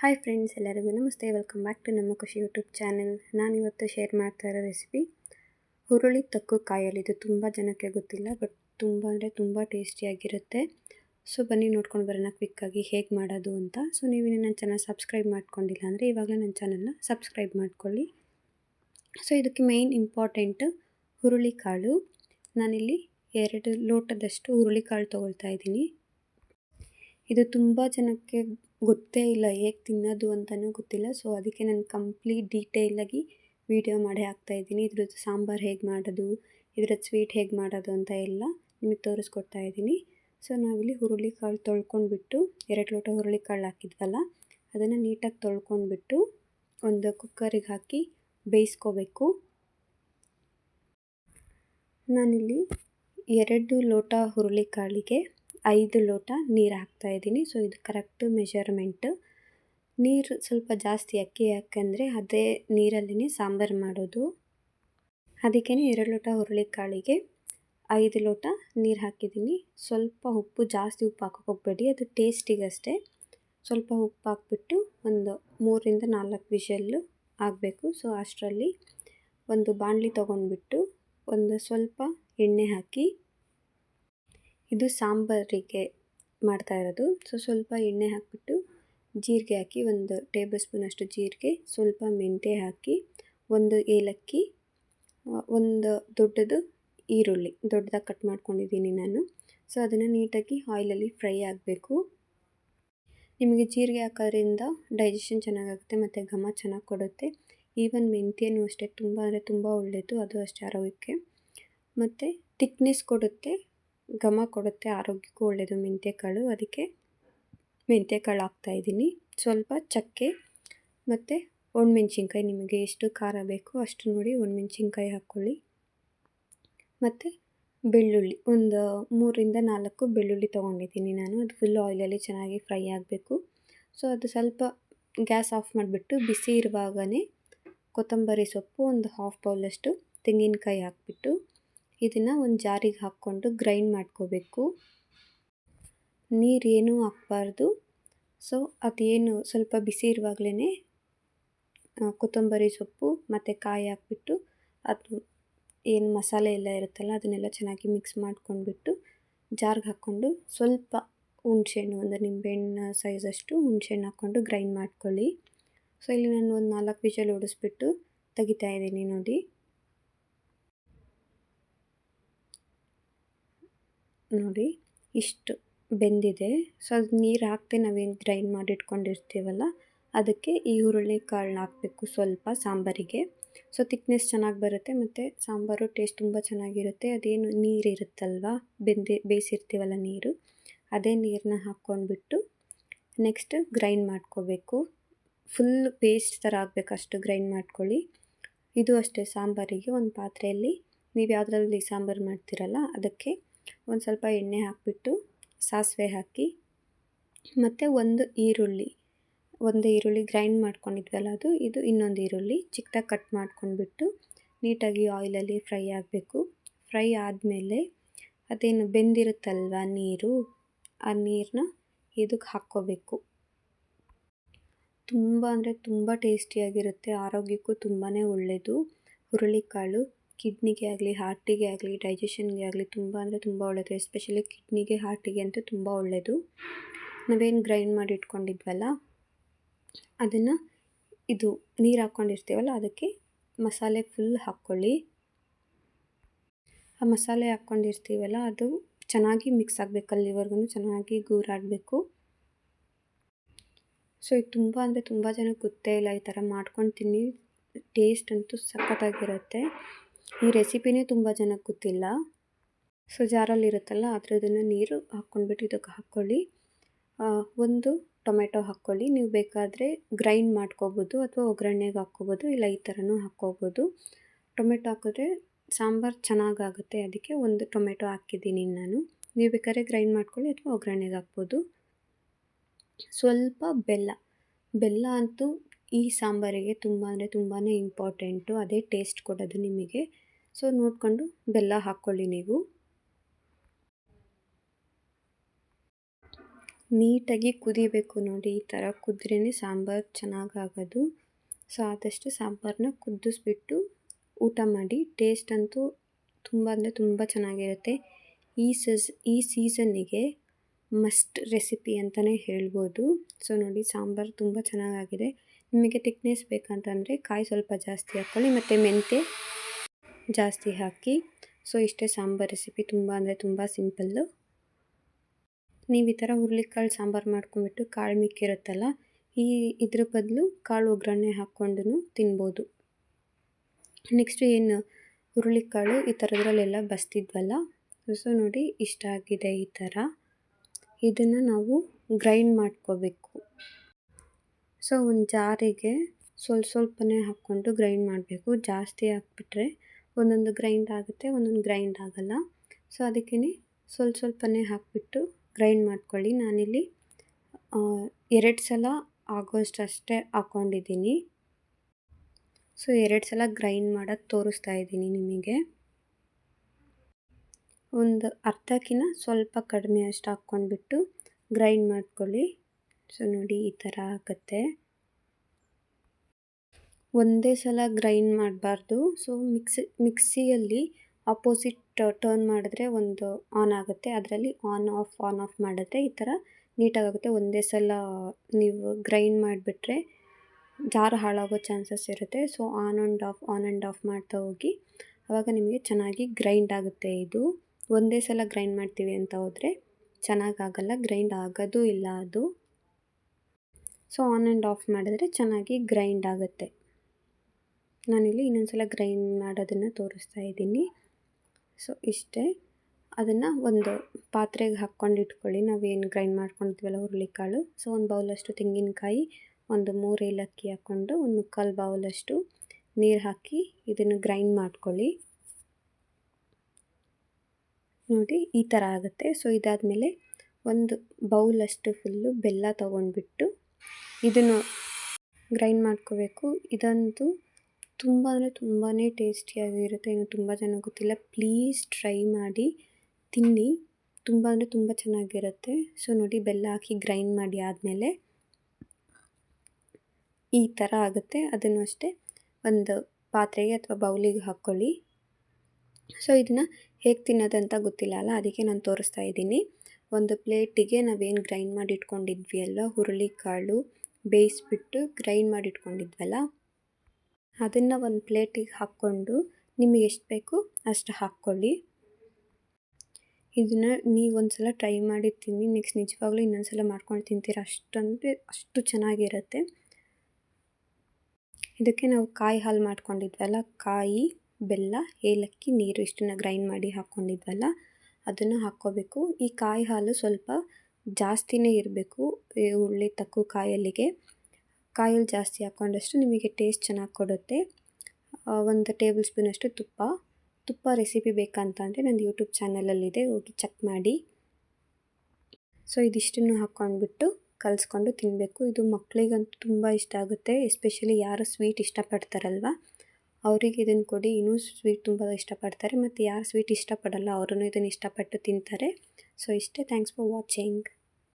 Hi friends ಎಲ್ಲರಿಗೂ ನಮಸ್ತೆ. Welcome back to ನಮ್ಮ ಖುಷಿ ಯೂಟ್ಯೂಬ್ ಚಾನೆಲ್ ನಾನಿವತ್ತು ಶೇರ್ ಮಾಡ್ತಾ ಇರೋ ರೆಸಿಪಿ ಹುರುಳಿ ತಕ್ಕು ಕಾಯಲ್ಲಿ. ಇದು ತುಂಬ ಜನಕ್ಕೆ ಗೊತ್ತಿಲ್ಲ ಬಟ್ ತುಂಬ ಅಂದರೆ ತುಂಬ ಟೇಸ್ಟಿಯಾಗಿರುತ್ತೆ ಸೊ ಬನ್ನಿ ನೋಡ್ಕೊಂಡು ಬರೋಣ ಕ್ವಿಕ್ಕಾಗಿ ಹೇಗೆ ಮಾಡೋದು ಅಂತ. ಸೊ ನೀವು ನನ್ನ ಚಾನಲ್ ಸಬ್ಸ್ಕ್ರೈಬ್ ಮಾಡ್ಕೊಂಡಿಲ್ಲ ಅಂದರೆ ಇವಾಗಲೇ ನನ್ನ ಚಾನಲ್ನ ಸಬ್ಸ್ಕ್ರೈಬ್ ಮಾಡ್ಕೊಳ್ಳಿ. ಸೊ ಇದಕ್ಕೆ ಮೇಯ್ನ್ ಇಂಪಾರ್ಟೆಂಟ್ ಹುರುಳಿ ಕಾಳು. ನಾನಿಲ್ಲಿ ಎರಡು ಲೋಟದಷ್ಟು ಹುರುಳಿಕಾಳು ತೊಗೊಳ್ತಾ ಇದ್ದೀನಿ. ಇದು ತುಂಬ ಜನಕ್ಕೆ ಗೊತ್ತೇ ಇಲ್ಲ ಹೇಗೆ ತಿನ್ನೋದು ಅಂತಲೂ ಗೊತ್ತಿಲ್ಲ. ಸೊ ಅದಕ್ಕೆ ನಾನು ಕಂಪ್ಲೀಟ್ ಡೀಟೇಲಾಗಿ ವೀಡಿಯೋ ಮಾಡಿ ಹಾಕ್ತಾಯಿದ್ದೀನಿ ಇದ್ರದ್ದು ಸಾಂಬಾರು ಹೇಗೆ ಮಾಡೋದು, ಇದ್ರದ್ದು ಸ್ವೀಟ್ ಹೇಗೆ ಮಾಡೋದು ಅಂತ ಎಲ್ಲ ನಿಮಗೆ ತೋರಿಸ್ಕೊಡ್ತಾ ಇದ್ದೀನಿ. ಸೊ ನಾವಿಲ್ಲಿ ಹುರುಳಿಕಾಳು ತೊಳ್ಕೊಂಡ್ಬಿಟ್ಟು, ಎರಡು ಲೋಟ ಹುರುಳಿಕಾಳು ಹಾಕಿದ್ವಲ್ಲ, ಅದನ್ನು ನೀಟಾಗಿ ತೊಳ್ಕೊಂಡ್ಬಿಟ್ಟು ಒಂದು ಕುಕ್ಕರಿಗೆ ಹಾಕಿ ಬೇಯಿಸ್ಕೋಬೇಕು. ನಾನಿಲ್ಲಿ ಎರಡು ಲೋಟ ಹುರುಳಿಕಾಳಿಗೆ ಐದು ಲೋಟ ನೀರು ಹಾಕ್ತಾ ಇದ್ದೀನಿ. ಸೊ ಇದು ಕರೆಕ್ಟ್ ಮೆಷರ್ಮೆಂಟು ನೀರು ಸ್ವಲ್ಪ ಜಾಸ್ತಿ ಅಕ್ಕಿ ಯಾಕೆಂದರೆ ಅದೇ ನೀರಲ್ಲಿನೇ ಸಾಂಬಾರು ಮಾಡೋದು. ಅದಕ್ಕೇ ಎರಡು ಲೋಟ ಹುರುಳಿಕಾಳಿಗೆ ಐದು ಲೋಟ ನೀರು ಹಾಕಿದ್ದೀನಿ. ಸ್ವಲ್ಪ ಉಪ್ಪು ಜಾಸ್ತಿ ಉಪ್ಪು ಹಾಕೋಕೆ ಅದು ಟೇಸ್ಟಿಗಷ್ಟೇ ಸ್ವಲ್ಪ ಉಪ್ಪು ಹಾಕ್ಬಿಟ್ಟು ಒಂದು ಮೂರಿಂದ ನಾಲ್ಕು ವಿಷಲ್ಲು ಆಗಬೇಕು. ಸೊ ಅಷ್ಟರಲ್ಲಿ ಒಂದು ಬಾಣಲಿ ತೊಗೊಂಡ್ಬಿಟ್ಟು ಒಂದು ಸ್ವಲ್ಪ ಎಣ್ಣೆ ಹಾಕಿ ಇದು ಸಾಂಬಾರಿಗೆ ಮಾಡ್ತಾ ಇರೋದು. ಸೊ ಸ್ವಲ್ಪ ಎಣ್ಣೆ ಹಾಕಿಬಿಟ್ಟು ಜೀರಿಗೆ ಹಾಕಿ ಒಂದು ಟೇಬಲ್ ಸ್ಪೂನಷ್ಟು ಜೀರಿಗೆ, ಸ್ವಲ್ಪ ಮೆಂತ್ಯ ಹಾಕಿ ಒಂದು ಏಲಕ್ಕಿ ಒಂದು ದೊಡ್ಡದು ಈರುಳ್ಳಿ, ದೊಡ್ಡದಾಗಿ ಕಟ್ ಮಾಡ್ಕೊಂಡಿದ್ದೀನಿ ನಾನು. ಸೊ ಅದನ್ನು ನೀಟಾಗಿ ಆಯಿಲಲ್ಲಿ ಫ್ರೈ ಆಗಬೇಕು. ನಿಮಗೆ ಜೀರಿಗೆ ಹಾಕೋದ್ರಿಂದ ಡೈಜೆಷನ್ ಚೆನ್ನಾಗಾಗುತ್ತೆ ಮತ್ತು ಘಮ ಚೆನ್ನಾಗಿ ಕೊಡುತ್ತೆ. ಈವನ್ ಮೆಂತ್ಯನೂ ಅಷ್ಟೇ, ತುಂಬ ಅಂದರೆ ತುಂಬ ಒಳ್ಳೆಯದು, ಅದು ಅಷ್ಟೇ ಆರೋಗ್ಯಕ್ಕೆ. ಮತ್ತು ತಿಕ್ನೆಸ್ ಕೊಡುತ್ತೆ. ಘಮ ಕೊಡುತ್ತೆ, ಆರೋಗ್ಯಕ್ಕೂ ಒಳ್ಳೆಯದು ಮೆಂತ್ಯಕಾಳು ಅದಕ್ಕೆ ಮೆಂತ್ಯ ಕಾಳು ಹಾಕ್ತಾಯಿದ್ದೀನಿ ಸ್ವಲ್ಪ ಚಕ್ಕೆ ಮತ್ತು ಒಣಮೆಣ್ಸಿನ್ಕಾಯಿ, ನಿಮಗೆ ಎಷ್ಟು ಖಾರ ಬೇಕೋ ಅಷ್ಟು ನೋಡಿ ಒಣಮೆಣ್ಸಿನ್ಕಾಯಿ ಹಾಕ್ಕೊಳ್ಳಿ. ಮತ್ತು ಬೆಳ್ಳುಳ್ಳಿ, ಒಂದು ಮೂರಿಂದ ನಾಲ್ಕು ಬೆಳ್ಳುಳ್ಳಿ ತೊಗೊಂಡಿದ್ದೀನಿ ನಾನು. ಅದು ಫುಲ್ ಆಯಿಲಲ್ಲಿ ಚೆನ್ನಾಗಿ ಫ್ರೈ ಆಗಬೇಕು. ಸೊ ಅದು ಸ್ವಲ್ಪ ಗ್ಯಾಸ್ ಆಫ್ ಮಾಡಿಬಿಟ್ಟು ಬಿಸಿ ಇರುವಾಗಲೇ ಕೊತ್ತಂಬರಿ ಸೊಪ್ಪು, ಒಂದು ಹಾಫ್ ಬೌಲಷ್ಟು ತೆಂಗಿನಕಾಯಿ ಹಾಕ್ಬಿಟ್ಟು ಇದನ್ನು ಒಂದು ಜಾರಿಗೆ ಹಾಕ್ಕೊಂಡು ಗ್ರೈಂಡ್ ಮಾಡ್ಕೋಬೇಕು. ನೀರೇನೂ ಹಾಕ್ಬಾರ್ದು. ಸೊ ಅದೇನು ಸ್ವಲ್ಪ ಬಿಸಿ ಇರುವಾಗಲೇ ಕೊತ್ತಂಬರಿ ಸೊಪ್ಪು ಮತ್ತು ಕಾಯಿ ಹಾಕ್ಬಿಟ್ಟು ಅದು ಏನು ಮಸಾಲೆ ಎಲ್ಲ ಇರುತ್ತಲ್ಲ ಅದನ್ನೆಲ್ಲ ಚೆನ್ನಾಗಿ ಮಿಕ್ಸ್ ಮಾಡ್ಕೊಂಡ್ಬಿಟ್ಟು ಜಾರ್ಗೆ ಹಾಕ್ಕೊಂಡು ಸ್ವಲ್ಪ ಹುಣ್ಸೆಹಣ್ಣು, ಅಂದರೆ ನಿಂಬೆಹಣ್ಣು ಸೈಜಷ್ಟು ಹುಣ್ಸೆಹಣ್ಣು ಹಾಕ್ಕೊಂಡು ಗ್ರೈಂಡ್ ಮಾಡ್ಕೊಳ್ಳಿ. ಸೊ ಇಲ್ಲಿ ನಾನು ಒಂದು ನಾಲ್ಕು ವಿಷಲ್ ಓಡಿಸ್ಬಿಟ್ಟು ತೆಗಿತಾ ಇದ್ದೀನಿ ನೋಡಿ. ನೋಡಿ, ಇಷ್ಟು ಬೆಂದಿದೆ. ಸೊ, ಅದು ನೀರು ಹಾಕ್ತೆ ನಾವೇನು ಗ್ರೈಂಡ್ ಮಾಡಿ ಇಟ್ಕೊಂಡಿರ್ತೀವಲ್ಲ ಅದಕ್ಕೆ ಈ ಹುರುಳಿ ಕಾಳನ್ನ ಹಾಕಬೇಕು ಸ್ವಲ್ಪ ಸಾಂಬಾರಿಗೆ. ಸೊ ತಿಕ್ನೆಸ್ ಚೆನ್ನಾಗಿ ಬರುತ್ತೆ ಮತ್ತು ಸಾಂಬಾರು ಟೇಸ್ಟ್ ತುಂಬ ಚೆನ್ನಾಗಿರುತ್ತೆ. ಅದೇನು ನೀರು ಇರುತ್ತಲ್ವ, ಬೆಂದಿ, ಬೇಯಿಸಿರ್ತೀವಲ್ಲ ನೀರು, ಅದೇ ನೀರನ್ನ ಹಾಕ್ಕೊಂಡ್ಬಿಟ್ಟು ನೆಕ್ಸ್ಟ್ ಗ್ರೈಂಡ್ ಮಾಡ್ಕೋಬೇಕು. ಫುಲ್ ಪೇಸ್ಟ್ ಥರ ಆಗಬೇಕು ಅಷ್ಟು ಗ್ರೈಂಡ್ ಮಾಡ್ಕೊಳ್ಳಿ. ಇದು ಅಷ್ಟೇ ಸಾಂಬಾರಿಗೆ. ಒಂದು ಪಾತ್ರೆಯಲ್ಲಿ ನೀವು ಯಾವುದ್ರಲ್ಲಿ ಸಾಂಬಾರು ಮಾಡ್ತೀರಲ್ಲ, ಅದಕ್ಕೆ ಒಂದು ಸ್ವಲ್ಪ ಎಣ್ಣೆ ಹಾಕಿಬಿಟ್ಟು ಸಾಸಿವೆ ಹಾಕಿ ಮತ್ತು ಒಂದು ಈರುಳ್ಳಿ ಒಂದು ಈರುಳ್ಳಿ ಗ್ರೈಂಡ್ ಮಾಡ್ಕೊಂಡಿದ್ವಲ್ಲ ಅದು, ಇದು ಇನ್ನೊಂದು ಈರುಳ್ಳಿ ಚಿಕ್ಕದಾಗಿ ಕಟ್ ಮಾಡ್ಕೊಂಡ್ಬಿಟ್ಟು ನೀಟಾಗಿ ಆಯಿಲಲ್ಲಿ ಫ್ರೈ ಆಗಬೇಕು. ಫ್ರೈ ಆದಮೇಲೆ ಅದೇನು ಬೆಂದಿರುತ್ತಲ್ವ ನೀರು, ಆ ನೀರನ್ನ ಇದಕ್ಕೆ ಹಾಕ್ಕೋಬೇಕು. ತುಂಬ ಅಂದರೆ ತುಂಬ ಟೇಸ್ಟಿಯಾಗಿರುತ್ತೆ ಆರೋಗ್ಯಕ್ಕೂ ತುಂಬಾ ಒಳ್ಳೆಯದು ಹುರುಳಿಕಾಳು ಕಿಡ್ನಿಗೆ ಆಗಲಿ, ಹಾರ್ಟಿಗೆ ಆಗಲಿ ಡೈಜೆಷನ್ಗೆ ಆಗಲಿ ತುಂಬ ಅಂದರೆ ತುಂಬ ಒಳ್ಳೆಯದು ಎಸ್ಪೆಷಲಿ ಕಿಡ್ನಿಗೆ, ಹಾರ್ಟಿಗೆ ಅಂತೂ ತುಂಬ ಒಳ್ಳೆಯದು ನಾವೇನು ಗ್ರೈಂಡ್ ಮಾಡಿ ಇಟ್ಕೊಂಡಿದ್ವಲ್ಲ, ಅದನ್ನು ಇದು ನೀರು ಹಾಕ್ಕೊಂಡಿರ್ತೀವಲ್ಲ ಅದಕ್ಕೆ ಮಸಾಲೆ ಫುಲ್ ಹಾಕ್ಕೊಳ್ಳಿ. ಆ ಮಸಾಲೆ ಹಾಕ್ಕೊಂಡಿರ್ತೀವಲ್ಲ, ಅದು ಚೆನ್ನಾಗಿ ಮಿಕ್ಸ್ ಆಗಬೇಕು, ಅಲ್ಲಿವರೆಗೂ ಚೆನ್ನಾಗಿ ಗೂರಾಡಬೇಕು. ಸೊ ಇದು ತುಂಬ ಅಂದರೆ ತುಂಬ ಜನಕ್ಕೆ ಗೊತ್ತೇ ಇಲ್ಲ, ಈ ಥರ ಮಾಡ್ಕೊಂಡು ತಿನ್ನಿ ಟೇಸ್ಟ್ ಅಂತೂ ಸಖತ್ತಾಗಿರುತ್ತೆ. ಈ ರೆಸಿಪಿನೇ ತುಂಬ ಜನಕ್ಕೆ ಗೊತ್ತಿಲ್ಲ. ಸೊ ಜಾರಲ್ಲಿರುತ್ತಲ್ಲ ಅದರದನ್ನು ನೀರು ಹಾಕ್ಕೊಂಡ್ಬಿಟ್ಟು ಇದಕ್ಕೆ ಹಾಕ್ಕೊಳ್ಳಿ. ಒಂದು ಟೊಮೆಟೊ ಹಾಕ್ಕೊಳ್ಳಿ. ನೀವು ಬೇಕಾದರೆ ಗ್ರೈಂಡ್ ಮಾಡ್ಕೋಬೋದು ಅಥವಾ ಒಗ್ಗರಣೆಗೆ ಹಾಕ್ಕೋಬೋದು, ಇಲ್ಲ ಈ ಥರನೂ ಹಾಕ್ಕೋಬೋದು. ಟೊಮೆಟೊ ಹಾಕಿದ್ರೆ ಸಾಂಬಾರು ಚೆನ್ನಾಗಾಗುತ್ತೆ. ಅದಕ್ಕೆ ಒಂದು ಟೊಮೆಟೊ ಹಾಕಿದ್ದೀನಿ ನಾನು. ನೀವು ಬೇಕಾದ್ರೆ ಗ್ರೈಂಡ್ ಮಾಡ್ಕೊಳ್ಳಿ ಅಥವಾ ಒಗ್ಗರಣೆಗೆ ಹಾಕ್ಬೋದು. ಸ್ವಲ್ಪ ಬೆಲ್ಲ. ಬೆಲ್ಲ ಅಂತೂ ಈ ಸಾಂಬಾರಿಗೆ ತುಂಬ ಅಂದರೆ ತುಂಬಾ ಇಂಪಾರ್ಟೆಂಟು. ಅದೇ ಟೇಸ್ಟ್ ಕೊಡೋದು ನಿಮಗೆ. ಸೊ, ನೋಡಿಕೊಂಡು ಬೆಲ್ಲ ಹಾಕ್ಕೊಳ್ಳಿ ನೀವು. ನೀಟಾಗಿ ಕುದಿಬೇಕು ನೋಡಿ. ಈ ಥರ ಕುದ್ರೇ ಸಾಂಬಾರು ಚೆನ್ನಾಗಾಗೋದು. ಸೊ, ಆದಷ್ಟು ಸಾಂಬಾರನ್ನ ಕುದಿಸ್ಬಿಟ್ಟು ಊಟ ಮಾಡಿ. ಟೇಸ್ಟ್ ಅಂತೂ ತುಂಬ ಅಂದರೆ ತುಂಬ ಚೆನ್ನಾಗಿರುತ್ತೆ. ಈ ಸೀಸ್, ಈ ಸೀಸನ್ನಿಗೆ ಮಸ್ಟ್ ರೆಸಿಪಿ ಅಂತಲೇ ಹೇಳ್ಬೋದು. ಸೊ, ನೋಡಿ, ಸಾಂಬಾರು ತುಂಬ ಚೆನ್ನಾಗಾಗಿದೆ. ನಿಮಗೆ ತಿಕ್ನೆಸ್ ಬೇಕಂತಂದರೆ ಕಾಯಿ ಸ್ವಲ್ಪ ಜಾಸ್ತಿ ಹಾಕ್ಕೊಳ್ಳಿ ಮತ್ತು ಮೆಂತ್ಯ ಜಾಸ್ತಿ ಹಾಕಿ. ಸೊ ಇಷ್ಟೇ ಸಾಂಬಾರು ರೆಸಿಪಿ ತುಂಬ ಅಂದರೆ ತುಂಬ ಸಿಂಪಲ್ಲು ನೀವು ಈ ಥರ ಹುರುಳಿಕಾಳು ಸಾಂಬಾರು ಮಾಡ್ಕೊಂಬಿಟ್ಟು ಕಾಳು ಮಿಕ್ಕಿರುತ್ತಲ್ಲ, ಈ ಇದ್ರ ಬದಲು ಕಾಳು ಒಗ್ಗರಣೆ ಹಾಕ್ಕೊಂಡು ತಿನ್ಬೋದು. ನೆಕ್ಸ್ಟು ಏನು, ಹುರುಳಿಕಾಳು ಈ ಥರದ್ರಲ್ಲೆಲ್ಲ ಬಸ್ತಿದ್ವಲ್ಲ ಸೊ ನೋಡಿ ಇಷ್ಟ ಆಗಿದೆ ಈ ಥರ ಇದನ್ನು ನಾವು ಗ್ರೈಂಡ್ ಮಾಡ್ಕೋಬೇಕು. ಸೊ ಒಂದು ಜಾರಿಗೆ ಸ್ವಲ್ಪ ಸ್ವಲ್ಪನೇ ಹಾಕ್ಕೊಂಡು ಗ್ರೈಂಡ್ ಮಾಡಬೇಕು. ಜಾಸ್ತಿ ಹಾಕ್ಬಿಟ್ರೆ ಒಂದೊಂದು ಗ್ರೈಂಡ್ ಆಗುತ್ತೆ, ಒಂದೊಂದು ಗ್ರೈಂಡ್ ಆಗೋಲ್ಲ. ಸೊ ಅದಕ್ಕೇ ಸ್ವಲ್ಪ ಸ್ವಲ್ಪನೇ ಹಾಕಿಬಿಟ್ಟು ಗ್ರೈಂಡ್ ಮಾಡ್ಕೊಳ್ಳಿ. ನಾನಿಲ್ಲಿ ಎರಡು ಸಲ ಆಗೋಷ್ಟು ಅಷ್ಟೇ ಹಾಕ್ಕೊಂಡಿದ್ದೀನಿ. ಸೊ ಎರಡು ಸಲ ಗ್ರೈಂಡ್ ಮಾಡೋದು ತೋರಿಸ್ತಾ ಇದ್ದೀನಿ ನಿಮಗೆ. ಒಂದು ಅರ್ಧಕ್ಕಿಂತ ಸ್ವಲ್ಪ ಕಡಿಮೆ ಅಷ್ಟು ಹಾಕ್ಕೊಂಡ್ಬಿಟ್ಟು ಗ್ರೈಂಡ್ ಮಾಡ್ಕೊಳ್ಳಿ. ಸೊ ನೋಡಿ ಈ ಥರ ಆಗುತ್ತೆ. ಒಂದೇ ಸಲ ಗ್ರೈಂಡ್ ಮಾಡಬಾರ್ದು. ಸೊ ಮಿಕ್ಸಿ, ಮಿಕ್ಸಿಯಲ್ಲಿ ಆಪೋಸಿಟ್ ಟರ್ನ್ ಮಾಡಿದ್ರೆ ಒಂದು ಆನ್ ಆಗುತ್ತೆ. ಅದರಲ್ಲಿ ಆನ್ ಆಫ್ ಆನ್ ಆಫ್ ಮಾಡಿದ್ರೆ ಈ ಥರ ನೀಟಾಗುತ್ತೆ ಒಂದೇ ಸಲ ನೀವು ಗ್ರೈಂಡ್ ಮಾಡಿಬಿಟ್ರೆ ಜಾರು ಹಾಳಾಗೋ ಚಾನ್ಸಸ್ ಇರುತ್ತೆ. So on and off, on and off ಮಾಡ್ತಾ ಹೋಗಿ. ಆವಾಗ ನಿಮಗೆ ಚೆನ್ನಾಗಿ ಗ್ರೈಂಡ್ ಆಗುತ್ತೆ ಇದು. ಒಂದೇ ಸಲ ಗ್ರೈಂಡ್ ಮಾಡ್ತೀವಿ ಅಂತ ಹೋದರೆ ಚೆನ್ನಾಗಾಗಲ್ಲ. ಗ್ರೈಂಡ್ ಆಗೋದೂ ಇಲ್ಲ ಅದು. ಸೊ ಆನ್ ಆ್ಯಂಡ್ ಆಫ್ ಮಾಡಿದ್ರೆ ಚೆನ್ನಾಗಿ ಗ್ರೈಂಡ್ ಆಗುತ್ತೆ. ನಾನಿಲ್ಲಿ ಇನ್ನೊಂದು ಸಲ ಗ್ರೈಂಡ್ ಮಾಡೋದನ್ನು ತೋರಿಸ್ತಾ ಇದ್ದೀನಿ. ಸೊ ಇಷ್ಟೇ, ಅದನ್ನು ಒಂದು ಪಾತ್ರೆಗೆ ಹಾಕ್ಕೊಂಡು ಇಟ್ಕೊಳ್ಳಿ. ನಾವೇನು ಗ್ರೈಂಡ್ ಮಾಡ್ಕೊಂಡಿದ್ವಲ್ಲ ಹುರುಳಿಕಾಳು. ಸೊ ಒಂದು ಬೌಲಷ್ಟು ತೆಂಗಿನಕಾಯಿ, ಒಂದು ಮೂರು ಏಲಕ್ಕಿ ಹಾಕ್ಕೊಂಡು ಒಂದು ಮುಕ್ಕಾಲು ಬೌಲಷ್ಟು ನೀರು ಹಾಕಿ ಇದನ್ನು ಗ್ರೈಂಡ್ ಮಾಡ್ಕೊಳ್ಳಿ. ನೋಡಿ, ಈ ಥರ ಆಗುತ್ತೆ. ಸೊ ಇದಾದಮೇಲೆ ಒಂದು ಬೌಲಷ್ಟು ಫುಲ್ಲು ಬೆಲ್ಲ ತೊಗೊಂಡ್ಬಿಟ್ಟು ಇದನ್ನು ಗ್ರೈಂಡ್ ಮಾಡ್ಕೋಬೇಕು. ಇದಂತೂ ತುಂಬ ಅಂದರೆ ತುಂಬಾ ಟೇಸ್ಟಿಯಾಗಿರುತ್ತೆ. ಇನ್ನು ತುಂಬ ಜನ ಗೊತ್ತಿಲ್ಲ. ಪ್ಲೀಸ್ ಟ್ರೈ ಮಾಡಿ. ತಿನ್ನಿ. ತುಂಬ ಅಂದರೆ ತುಂಬ ಚೆನ್ನಾಗಿರುತ್ತೆ. ಸೊ, ನೋಡಿ, ಬೆಲ್ಲ ಹಾಕಿ ಗ್ರೈಂಡ್ ಮಾಡಿ ಆದಮೇಲೆ ಈ ಥರ ಆಗುತ್ತೆ. ಅದನ್ನು ಅಷ್ಟೇ ಒಂದು ಪಾತ್ರೆಗೆ ಅಥವಾ ಬೌಲಿಗೆ ಹಾಕ್ಕೊಳ್ಳಿ. ಸೊ, ಇದನ್ನು ಹೇಗೆ ತಿನ್ನೋದಂತ ಗೊತ್ತಿಲ್ಲ ಅಲ್ಲ? ಅದಕ್ಕೆ ನಾನು ತೋರಿಸ್ತಾ ಇದ್ದೀನಿ. ಒಂದು ಪ್ಲೇಟಿಗೆ ನಾವೇನು ಗ್ರೈಂಡ್ ಮಾಡಿ ಇಟ್ಕೊಂಡಿದ್ವಿ ಅಲ್ಲ ಹುರುಳಿಕಾಳು ಬೇಯಿಸ್ಬಿಟ್ಟು ಗ್ರೈಂಡ್ ಮಾಡಿ ಇಟ್ಕೊಂಡಿದ್ವಲ್ಲ ಅದನ್ನು ಒಂದು ಪ್ಲೇಟಿಗೆ ಹಾಕ್ಕೊಂಡು ನಿಮಗೆ ಎಷ್ಟು ಬೇಕು ಅಷ್ಟು ಹಾಕ್ಕೊಳ್ಳಿ. ಇದನ್ನು ನೀವು ಒಂದು ಸಲ ಟ್ರೈ ಮಾಡಿ ತಿನ್ನಿ ನೆಕ್ಸ್ಟ್ ನಿಜವಾಗ್ಲೂ ಇನ್ನೊಂದು ಸಲ ಮಾಡ್ಕೊಂಡು ತಿಂತೀರ ಅಷ್ಟಂದರೆ ಅಷ್ಟು ಚೆನ್ನಾಗಿರುತ್ತೆ. ಇದಕ್ಕೆ ನಾವು ಕಾಯಿ ಹಾಲು ಮಾಡ್ಕೊಂಡಿದ್ವಲ್ಲ, ಕಾಯಿ, ಬೆಲ್ಲ, ಏಲಕ್ಕಿ, ನೀರು ಇಷ್ಟನ್ನು ಗ್ರೈಂಡ್ ಮಾಡಿ ಹಾಕ್ಕೊಂಡಿದ್ವಲ್ಲ ಅದನ್ನು ಹಾಕ್ಕೋಬೇಕು. ಈ ಕಾಯಿ ಹಾಲು ಸ್ವಲ್ಪ ಜಾಸ್ತಿನೇ ಇರಬೇಕು ಉಳ್ಳಿ ತಕ್ಕು ಕಾಯಲ್ಲಿಗೆ. ಕಾಯಲ್ಲಿ ಜಾಸ್ತಿ ಹಾಕ್ಕೊಂಡಷ್ಟು ನಿಮಗೆ ಟೇಸ್ಟ್ ಚೆನ್ನಾಗಿ ಕೊಡುತ್ತೆ. ಒಂದು ಟೇಬಲ್ ಸ್ಪೂನಷ್ಟು ತುಪ್ಪ. ತುಪ್ಪ ರೆಸಿಪಿ ಬೇಕಂತಂದರೆ ನಂದು ಯೂಟ್ಯೂಬ್ ಚಾನಲಲ್ಲಿದೆ, ಹೋಗಿ ಚೆಕ್ ಮಾಡಿ. ಸೊ, ಇದಿಷ್ಟನ್ನು ಹಾಕ್ಕೊಂಡ್ಬಿಟ್ಟು ಕಲಿಸ್ಕೊಂಡು ತಿನ್ನಬೇಕು ಇದು ಮಕ್ಕಳಿಗಂತೂ ತುಂಬ ಇಷ್ಟ ಆಗುತ್ತೆ, ಎಸ್ಪೆಷಲಿ ಯಾರು ಸ್ವೀಟ್ ಇಷ್ಟಪಡ್ತಾರಲ್ವ? ಅವರಿಗೆ ಇದನ್ನು ಕೊಡಿ. ಇನ್ನೂ ಸ್ವೀಟ್ ತುಂಬ ಇಷ್ಟಪಡ್ತಾರೆ. ಮತ್ತು ಯಾರು ಸ್ವೀಟ್ ಇಷ್ಟಪಡಲ್ಲ ಅವ್ರೂ ಇದನ್ನು ಇಷ್ಟಪಟ್ಟು ತಿಂತಾರೆ. ಸೊ ಇಷ್ಟೇ. Thanks for watching